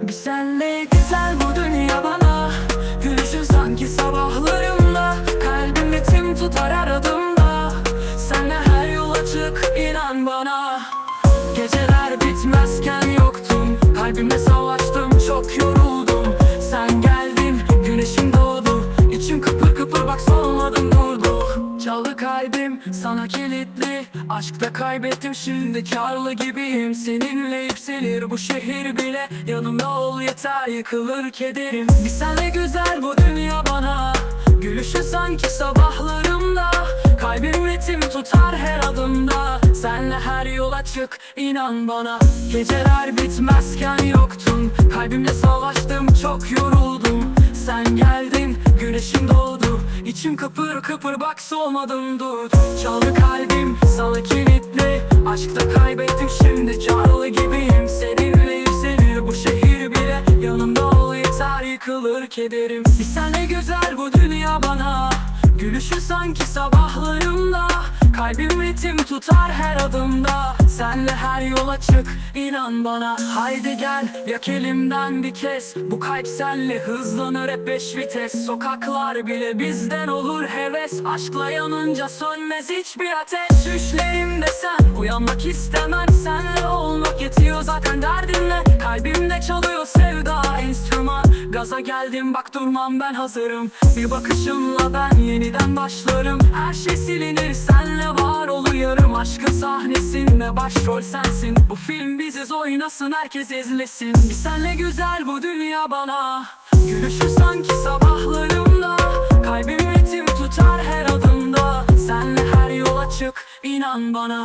Bir senle güzel bu dünya bana. Gülüşün sanki sabahlarımda. Kalbim ritim tutar her adımda Senle her yol açık inan bana. Geceler bitmezken kalbim sana kilitli. Aşkta kaybettim şimdi karlı gibiyim. Seninle yükselir bu şehir bile. Yanımda ol yeter yıkılır kederim. Bir senle güzel bu dünya bana. Gülüşü sanki sabahlarımda. Kalbim ritim tutar her adımda. Senle her yol açık inan bana. Geceler bitmezken yoktun. Kalbimle savaştım çok yoruldum. Sen geldin güneşim doğdu İçim kıpır kıpır bak solmadım dur. Çaldı kalbim sana kilitli Aşkta kaybettim şimdi canlı gibiyim. Seninle yükselir bu şehir bile. Yanımda ol yeter yıkılır kederim. Bir senle güzel bu dünya bana. Gülüşü sanki sabahlarımda. Kalbim ritim tutar her adımda Senle her yol açık inan bana. Haydi gel yak elimden bir kez. Bu kalp senle hızlanır hep beş vites. Sokaklar bile bizden olur heves. Aşkla yanınca sönmez hiçbir ateş. Düşlerimde sen uyanmak istemem. Senle olmak yetiyor zaten derdimle Kalbimde çalıyor sevda Gaza geldim bak durmam ben hazırım. Bir bakışınla ben yeniden başlarım. Her şey silinir senle var ol uyarım Aşkın sahnesinde başrol sensin. Bu film biziz oynasın herkes izlesin. Senle güzel bu dünya bana. Gülüşü sanki sabahlarımda. Kalbim ritim tutar her adımda. Senle her yol açık inan bana